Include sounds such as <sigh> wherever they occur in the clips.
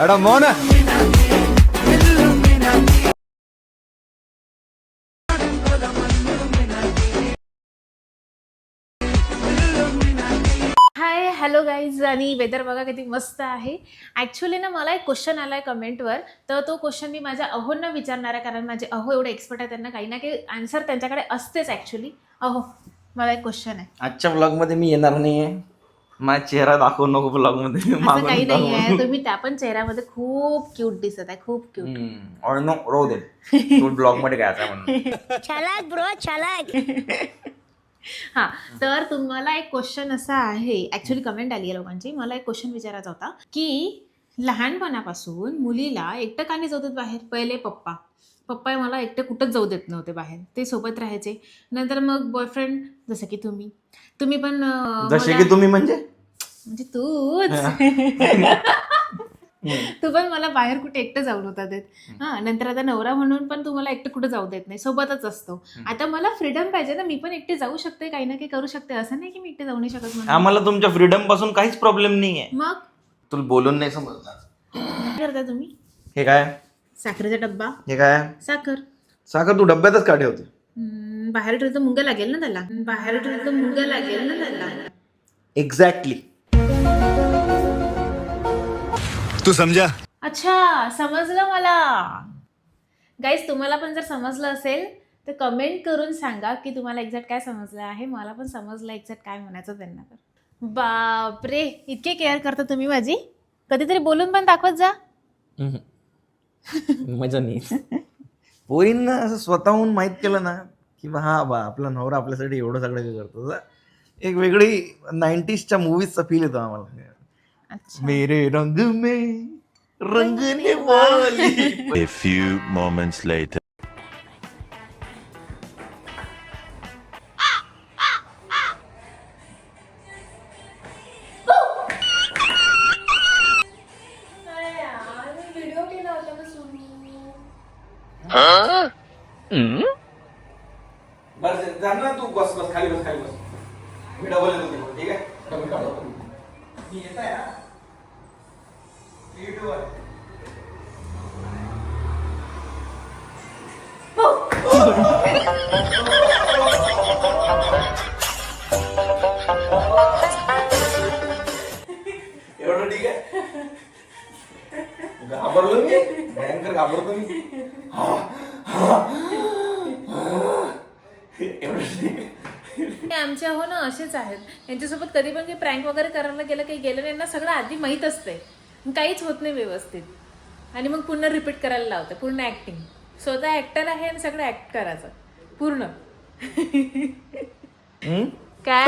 എടാ മോനെ hi hello guys आणि वेदर बघा किती मस्त आहे ॲक्च्युली ना मला एक क्वेश्चन आला आहे कमेंटवर तर तो क्वेश्चन मी माझ्या अहोंना विचारणार आहे कारण माझे अहो एवढे एक्सपर्ट आहे त्यांना काही ना काही आन्सर त्यांच्याकडे असतेच ॲक्च्युली अहो मला एक क्वेश्चन आहे आजच्या ब्लॉग मध्ये मी येणार नाहीये माझा चेहरा दाखवू नको ब्लॉगमध्ये असं काही नाही आहे. तुम्ही त्या पण चेहऱ्यामध्ये खूप क्यूट दिसत आहे खूप क्यूट नो राहू दे. तू ब्लॉगमध्ये काय आता म्हणून. छलाक ब्रो छलाक हां तर तुम्हाला एक क्वेश्चन असा आहे. ॲक्च्युली कमेंट आली आहे लोकांची. मला एक क्वेश्चन विचारायचा होता की लहानपणापासून मुलीला एकटं का नाही बाहेर? पहिले पप्पा. पप्पा मला एकटं कुठंच जाऊ देत नव्हते बाहेर. ते सोबत राहायचे. नंतर मग बॉयफ्रेंड जसं की तुम्ही. तुम्ही पण अं, जसे मला- की तुम्ही म्हणजे? म्हणजे तूच. <laughs> तू पण मला बाहेर कुठे एकटं जाऊ नव्हता देत. हा नंतर आता नवरा म्हणून पण तू मला एकटं कुठे जाऊ देत नाही. सोबतच असतो. आता मला फ्रीडम पाहिजे ना. मी पण एकटे जाऊ शकते काही ना काही करू शकते. असं नाही की मी एकटे जाऊ नाही शकत म्हणून. आम्हाला तुमच्या फ्रीडमपासून काहीच प्रॉब्लेम नाहीये. मग? तुला बोलून नाही समजणार. काय करता तुम्ही? हे काय? साखरेचा डब्बा. हे काय? साखर. साखर तू डब्यातच का ठेवते हम्म, बाहेर ठेवलं तर मुंग्या लागेल ना त्याला? बाहेर ठेवलं तर मुंग्या लागेल ना त्याला? एक्झॅक्टली तू समझा अच्छा समजलं मला. गाईज तुम्हाला पण जर समजलं असेल तर कमेंट करून सांगा की तुम्हाला एक्झॅक्ट काय समजलं आहे. मला पण समजलं एक्झॅक्ट काय म्हणायचं त्यांना तर. बापरे इतके केअर करता तुम्ही माझी. कधीतरी बोलून पण दाखवत जा. मजा नाही <laughs> पोरींना असं स्वतःहून माहीत केलं ना की बा हा बा आपला नवरा आपल्यासाठी एवढं सगळं काही करतो. तर एक वेगळी नाईन्टीजच्या मूवीजचा फील येतो आम्हाला. अच्छा. मेरे रंग में रंगने वाली. A few moments later. बस जाण ना तू बस बस खाली बस खाली बस. मी डबल येतो तिकडे, ठीक आहे? डबल काढतो. मी येत आहे हा. एवढं ठीक आहे? घाबरलो मी? भयंकर घाबरतो मी. एवढं ठीक आहे हे आमच्या हो ना असेच आहेत. यांच्यासोबत कधी पण काही प्रँक वगैरे करायला गेलं काही गेलं नाही यांना सगळं आधी माहीत असते. काहीच होत नाही व्यवस्थित. आणि मग पुन्हा रिपीट करायला लावतं पूर्ण ऍक्टिंग स्वतः ऍक्टर आहे आणि सगळं ऍक्ट करायचं. पूर्ण. काय?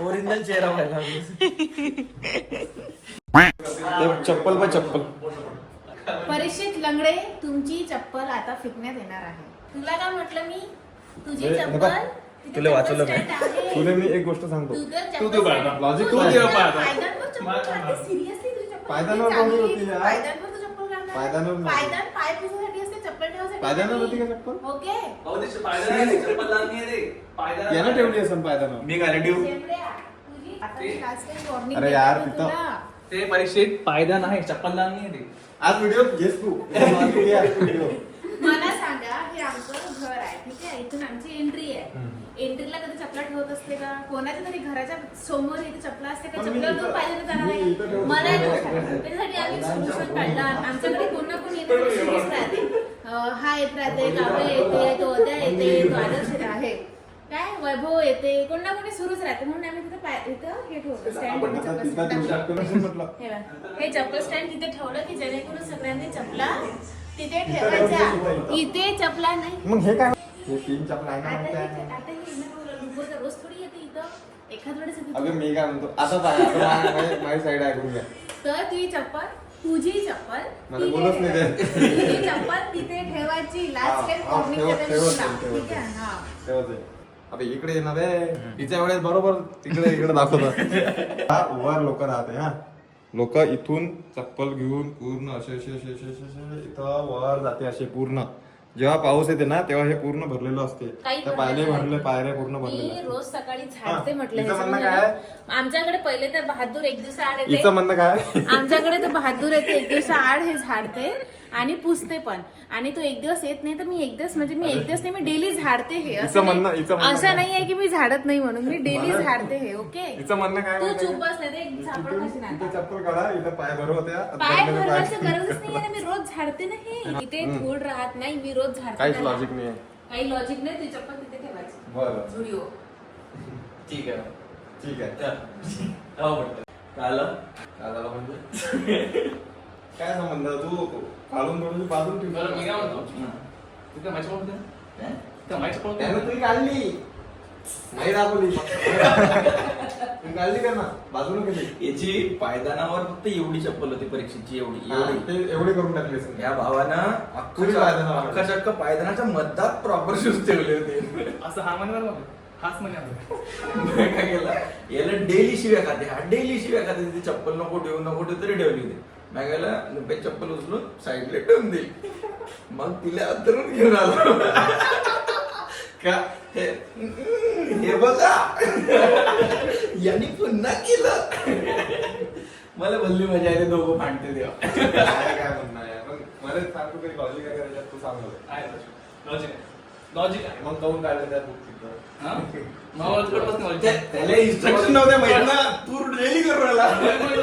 ओरिजिनल चेहरा व्हायला चप्पल बाय चप्पल. परीक्षित लंगडे तुमची चप्पल आता फेकण्यात येणार आहे. तुला काय म्हटलं मी? तुझी चप्पल तिथे तुला वाचवलं चप्पल मी. stand आहे. तुला मी एक गोष्ट सांगतो तू तू चप्पल ते stand- लॉजिक तू दे पाहता. पायदानवर चप्पल काढते. Seriously तुझी चप्पल पायदानावर किती चांगली? यार? पायदानवर तू चप्पल काढणार? पायदानावर नव्हती. पायदान पाय पुसायसाठी असते चप्पल ठेवायसाठी पायदानावर नाही. होती का चप्पल? ओके यानं ठेवली असं पायदानावर मी काय ठेवू शेंबड्या, तुझी आता मी last time warning अरे यार, तिथं- तुला. ते परीक्षेत पायदान आहे नाही आहे ते आज व्हिडिओ घेस तू <laughs> व्हिडिओ मला सांगा हे आमचं घर आहे ठीक आहे इथून आमची एंट्री आहे. एंट्रीला कधी चपला ठेवत असते का? कोणाच्या तरी घराच्या समोर इथे चपला असते का? चपला इथं- पाहिजे जाणार. मला. त्याच्यासाठी आम्ही सोल्युशन काढला. आमच्याकडे कोण ना कोण येते <laughs> राहते. हा येत राहते काव्य येते तो उद्या येते तो आदर्श आहे. काय? वैभव येते कोण ना कोणी सुरूच राहते. म्हणून आम्ही तिथं पाय- इथं हे ठेवतो स्टँड हे चप्पल स्टँड तिथे ठेवलं की जेणेकरून सगळ्यांनी चपला तिथे ठेवायच्या इथं. इथे चपला नाही. मग हे काय? हे तीन चपला आहे ना आता हे- हे रोज थोडी येते इथं. एखाद वेळेस येते. अगं मी काय म्हणतो आता काय आता मा- माझी- माझी साईड ऐकून घ्या. तर चप्पल तुझी चप्पल मला तिथे बोलूच नाही. ते. तुझी चप्पल तिथे ठेवायची. लास्ट टाइम हा, ठेव- ठीक आहे. हा. तेव्हाच आहे. आता इकडे येणार आहे. तिच्या वेळेस बरोबर तिकडे इकडे दाखवतात हा वर लोक राहते हा. लोक इथून चप्पल घेऊन पूर्ण असे असे असे असे असे असे इथं वर जाते असे पूर्ण. जेव्हा पाऊस येते ना तेव्हा हे पूर्ण भरलेलं असते. काही त्या पायरे भरले पायऱ्या पूर्ण मी असतात. रोज सकाळी झाडते हा, म्हटलं म्हणणं ह्याच्यामुळे काय? आमच्याकडे पहिले तर बहादूर एक दिवस आड येते. म्हणणं काय आमच्याकडे तो बहादूर येते एक दिवस आड हे झाडते. आणि पुसते पण. आणि तो एक दिवस येत नाही तर मी एक दिवस म्हणजे मी एक दिवस नाही मी डेली झाडते हे. असं म्हणणं- नाही- हिचं म्हणणं असं काय? नाही आहे की मी झाडत नाही म्हणून. मी डेली झाडते हे ओके? हिचं म्हणणं काय तू चुप? बस नाही तर एक झापड खाशील इथे आता. चप्पल काढा इथं पाय भरू होत्या. पाय भरलेले भरण्याचं पाय. गरजच नाही आहे ना, मी रोज झाडते ना हे. इथे धूळ राहत नाही मी रोज झाडते काहीच ना. लॉजिक नाही आहे काही लॉजिक नाही ती चप्पल तिथे ठेवायची. बरं. झुडिओ. ठीक आहे. ठीक आहे. हो म्हटलं. काय आलं काय झालं म्हणजे? काय संबंध? तू काढून थोडी बाजून ठेव. बरं मी काय म्हणतो? तू काय माझ्या पळत काय माझ्या पळत त्यानं तुझी काढली. नाही दाखवली. तू काढली का ना? बाजूला केली. याची पायदानावर फक्त एवढी चप्पल होती परीक्षेची एवढी एवढी. ते एवढे करून टाकले असेल. या भावानं तुम्ही पायदानावर. अख्खा चक्क पायदानाच्या मध्यात प्रॉपर शूज ठेवले होते. असं हा म्हणे बरं हाच म्हणे आता. मी काय केलं? याला डेली शिव्या खाते. हा डेली शिव्या खाते. ती चप्पल नको ठेवू नको ठेवू तरी ठेवली होती. मी गेला ते चप्पल उचलून साईडला ठेवून दिली मग तिला अंतरून घेऊन आलो. का? हे हे बघा. यांनी पुन्हा केलं. मला भल्ली मजा येते दोघं भांडते तेव्हा. काय काय म्हणणं आहे? पण मला सांग तू काही लॉजिक काय करायचं तू सांग मला. आहे लॉजिक लॉजिक आहे. मग काऊन काढलं त्या बुक तिथं. हा? मला त्याला इन्स्ट्रक्शन नव्हते माहीत ना. तू डेली करून सांग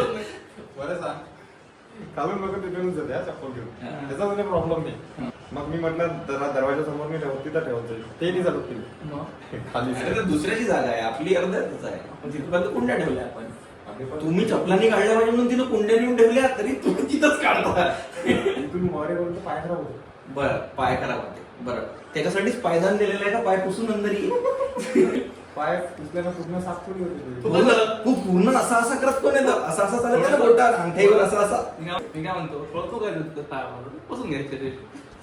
काढून लोक तिथूनच जाते हा चप्पल घेऊन. त्याचा म्हणजे प्रॉब्लेम नाही. मग मी म्हटलं जरा दरवाजा समोर नाही ठेवत तिथं ठेवत जाईल ते नाही चालत तिथे. खाली. दुसऱ्याची जागा आहे. आपली अर्ध्यातच आहे. तिथपर्यंत कुंड्या ठेवल्या आपण. तुम्ही चपलांनी काढल्या पाहिजे म्हणून तिथं कुंड्या नेऊन ठेवल्या तरी तुम्ही तिथंच काढता. इथून मोरेपर्यंत पाय खराब होते. बरं पाय खराब होते. बरं. त्याच्यासाठीच पायदान दिलेलं आहे का? पाय पुसून नंतर ये. पाय पुसल्यानं पूर्ण साफ थोडी होते पूर्ण असा असा करत कोण येतं असा असा चालत ना बोटात अंगठ्यावर असा असा. मी काय मी काय म्हणतो? काय तुझं काय म्हणतो बसून घ्यायचे ते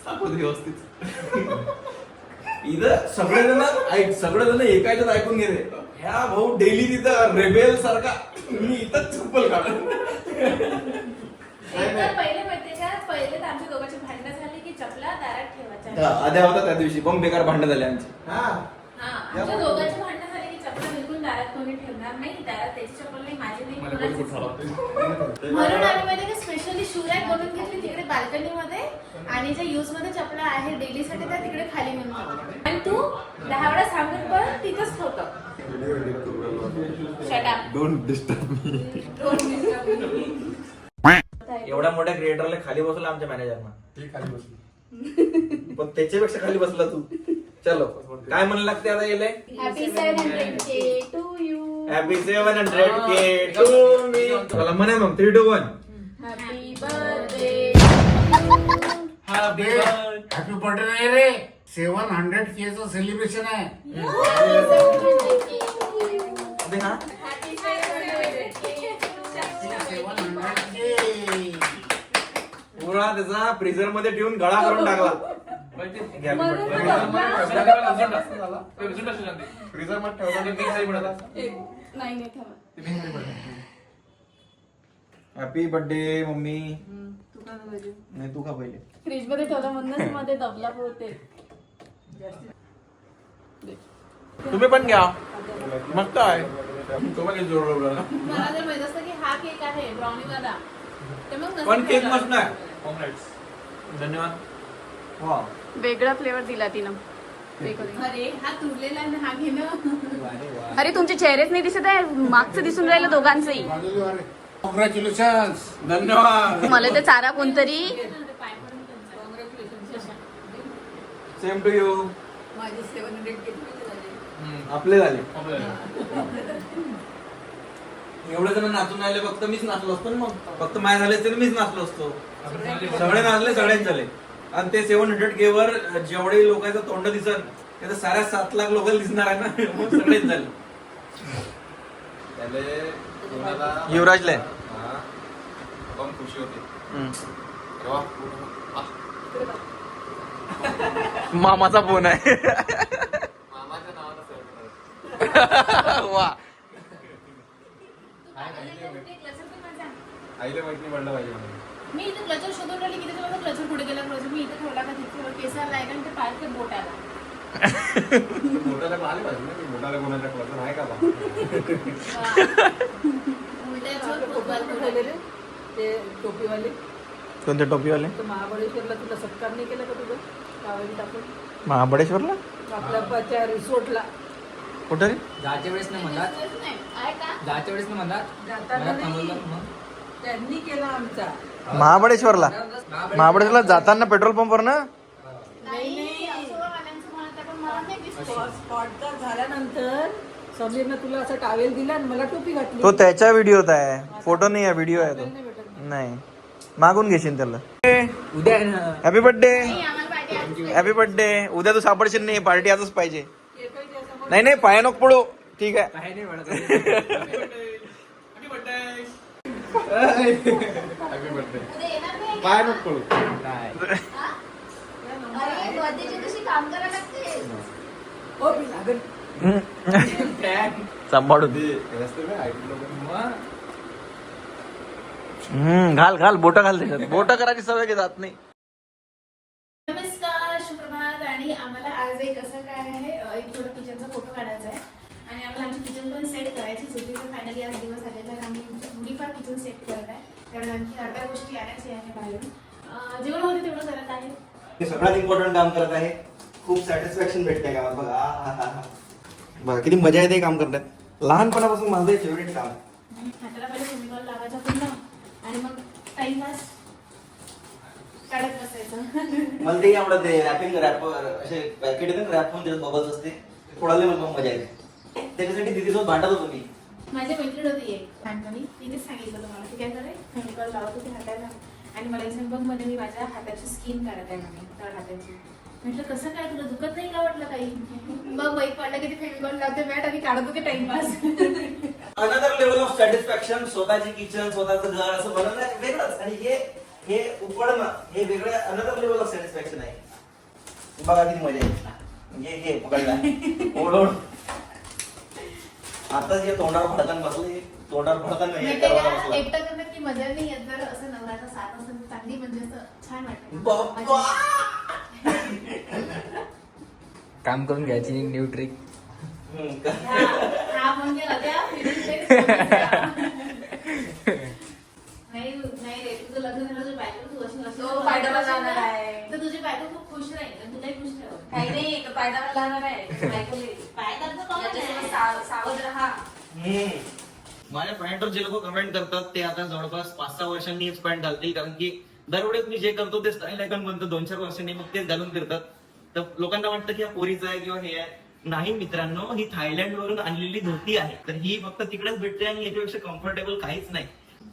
सापडत व्यवस्थित. इथं सगळेजण ऐक सगळेजण एकाच्याच ऐकून घेते ह्या भाऊ डेली तिथं रेबेल सारखा. मी इथंच चप्पल काढ एकदा पहिले माहितीये का? पहिले तर आमच्या दोघांची भांडणं झाली की चपला दारात ठेवायच्या. आद्या होता त्या दिवशी. बम बेकार भांडण झाले आमची. हा हा. आमच्या दोघांची भांडणं झाली की चपला बिलकुल दारात कोणी ठेवणार नाही दारात त्याची चप्पल नाही माझी नाही मला कोणी कुठं कोणाचीच ठरवते नाही. म्हणून आम्ही माहिती का स्पेशली शूरॅक बनवून घेतली तिकडे बाल्कनी मध्ये आणि जे युजमध्ये चपला आहे डेली साठी त्या तिकडे खाली नेऊन. आणि तू दहा वेळा सांगून पण तिथंच ठेवतो Shut up. डोंट डिस्टर्ब मी Don't disturb me. एवढ्या मोठ्या क्रिएटरला खाली बसवलं आमच्या मॅनेजरना ठीक खाली बसली पण त्याच्यापेक्षा खाली बसला तू चलो काय म्हणलं लागते आता गेले Happy 700K to you. Happy seven hundred K to me चला म्हणे मग three two one Happy birthday. Happy birthday. Happy birthday रे. सेवन हंड्रेड के चं सेलिब्रेशन आहे. अबे Happy 700K. सेवन हंड्रेड के पुरा त्याचा फ्रीजरमध्ये ठेवून गळा करून टाकला. फ्रीजरमध्ये ठेवला. ते. नाही नाही थांबा. ते pink. हॅपी बर्थडे मम्मी तू का नाही पाहिजे? नाही तू का पहिले फ्रीज <laughs> मध्ये ठेवला म्हणूनच मध्ये दबला होते तुम्ही पण घ्या मग काय तुम्हाला जोडवलं मला जर माहीत असतं की हा केक आहे ब्राउनी वाला तर मग नसतं पण केक. मस्त नाही Congrats. धन्यवाद वा वेगळा फ्लेवर दिला तिनं ते. अरे हा तुरलेला आणि हा घे ना अरे तुमचे चेहरेच नाही दिसत आहे. मागचं दिसून राहिलं दोघांचंही. कॉंग्रॅच्युलेशन धन्यवाद. मला ते चारा कोणतरी. Same to you. आपले झाले. एवढे जण नाचून राहिले फक्त मीच नाचलो असतो ना मग. फक्त माय झाले तर मीच नाचलो असतो. सगळे नाचले. सगळ्यांच झाले. आणि ते सेव्हन हंड्रेड के वर जेवढे लोकांचं तोंड दिसत ते तर साऱ्या सात लाख लोकांना दिसणार आहे ना. <laughs> मग सगळेच झाले. युवराजले. हा. खुशी होती. आ, मामाचा फोन आहे. मामाच्या. <laughs> वा. आईला माहिती पडलं पाहिजे मी इथे क्लचर शोधून राहिली की त्याच्या क्लचर पुढे गेला. क्लचर मी इथे ठेवला का तिथे? केसाला आहे आणि ते पाय ते बोट आला मोठ्याला आले पाहिजे ना की मोठ्याला कोणाच्या क्लास आहे का बा? उलट्याचं फोटो ठेवलेले ते टोपीवाले. कोणते टोपीवाले? तर महाबळेश्वरला तुला सत्कार नाही केला का तुझं? टाकून? महाबळेश्वरला? आपल्या प- त्या रिसोर्टला. कुठं रे? जायच्या वेळेस नाही म्हणतात नाही. आहे का? जायच्या वेळेस नाही म्हणतात जाताना मला थांबवलं नाही. मग. त्यांनी केला आमचा. महाबळेश्वरला? महाबळेश्वरला जाताना पेट्रोल पंपवर ना तुला असं टावेल दिला आणि मला टोपी घातली. तो त्याच्या व्हिडिओत आहे. फोटो नाही आहे व्हिडिओ आहे नाही तो. नाही. मागून घेशील त्याला. उद्या हॅपी बर्थडे हॅपी बर्थडे उद्या तू सापडशील नाही पार्टी आजच पाहिजे. नाही नाही पाया नको पडू. ठीक आहे. <laughs> पाय नको पडू. अरे बर्थडेची कशी काम करायला लागते. हो <laughs> सांभाळून. हम्म घाल घाल बोट घाल त्याच्यात. बोट करायची सवय की जात नाही. नमस्कार सुप्रभात. आणि आम्हाला आज एक असं काय आहे एक थोडं किचनचा फोटो काढायचा आहे. आणि आम्हाला आमची किचन पण सेट करायचीच होती. तर फायनली आज दिवस आलेला आहे. आम्ही थोडीफार किचन सेट करत आहे. कारण आणखी अर्ध्या गोष्टी आणायच्या आहे बाहेरून. अ, जेवढं होते तेवढं करत आहे. ते सगळ्यात इम्पॉर्टंट काम करत आहे. खूप सॅटिस्फॅक्शन भेटते कामात बघा. हा, हा, हा. बघा किती मजा येते काम करण्यात. लहानपणापासून माझं फेवरेट काम. हाताला पहिले केमिकल लावायचा पूर्ण आणि मग टाइमपास काढत बसायचं. मला ते आवडत रॅपिंग रॅप असे पॅकेट येते रॅप पण त्याच्यात बबल्स असते. मला मजा येते. त्याच्यासाठी दिदीसोबत भांडत होतो मी. माझ्या मैत्रीण होती एक लहानपणी तिनेच सांगितलं होतं मला की काय करे केमिकल लावत होती हाताला आणि मला बघमध्ये मी माझ्या हाताची स्किन करत आहे म्हणे तळ हाताची. म्हटलं कसं काय? तुला दुखत नाही का वाटलं काही? मग बाईक पडलं की ते फेमिकॉल लावते मॅट आणि काढत होते timepass another level of satisfaction स्वतःची किचन स्वतःचं घर असं बनवणं वेगळंच. आणि हे हे उपडणं हे वेगळं अनदर लेवल ऑफ सॅटिस्फॅक्शन आहे. बघा किती मजा येते. म्हणजे हे पकडला. ओढ. आता जे तोंडावर फडकन बसले तोंडावर फडकन नाही बसला. एकटं करण्यात की मजा नाही येत जर असं नवऱ्याचा साथ असेल तर चांगली म्हणजे असं छान वाटतं बाप्पा! <laughs> काम करून घ्यायची न्यू ट्रिक हम्म, का? हा- हा म्हणजे राजा फिरून नाही नाही रे तुझं लग्न झालं तुझी बायको तू अशी नसेल तो पायडावर जाणार आहे. तर तुझी बायको खूप खुश राहील आणि तुलाही खुश ठेव काही नाही तो पायदावर जाणार आहे सावध राहा माझ्या पॅन्टवर जे लोक कमेंट करतात ते आता जवळपास पाच सहा वर्षांनी पॅन्ट घालतील. कारण की दरवेळेस मी जे करतो ते स्टाईल आयकॉन बनतो. दोन चार वर्षांनी मग तेच घालून फिरतात. तर लोकांना वाटतं की हा पोरीचं आहे किंवा हे आहे. नाही मित्रांनो ही थायलंड वरून आणलेली धोती आहे. तर ही फक्त तिकडेच भेटते आणि याच्यापेक्षा कम्फर्टेबल काहीच नाही.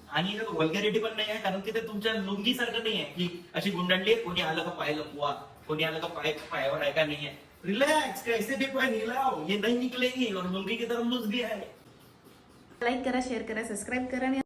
आणि वल्गॅरिटी पण नाही आहे कारण की ते तुमच्या लुंगी सारखं नाही आहे. की अशी गुंडांडी आहे कोणी आलं का पाय लपवा कोणी आलं का पाय पायावर आहे का नाही आहे. रिलॅक्स कैसे भी पाय हिलाओ ये नहीं निकलेगी और मुर्गी की तरह लूज भी है लाईक करा शेअर करा सबस्क्राईब करा आणि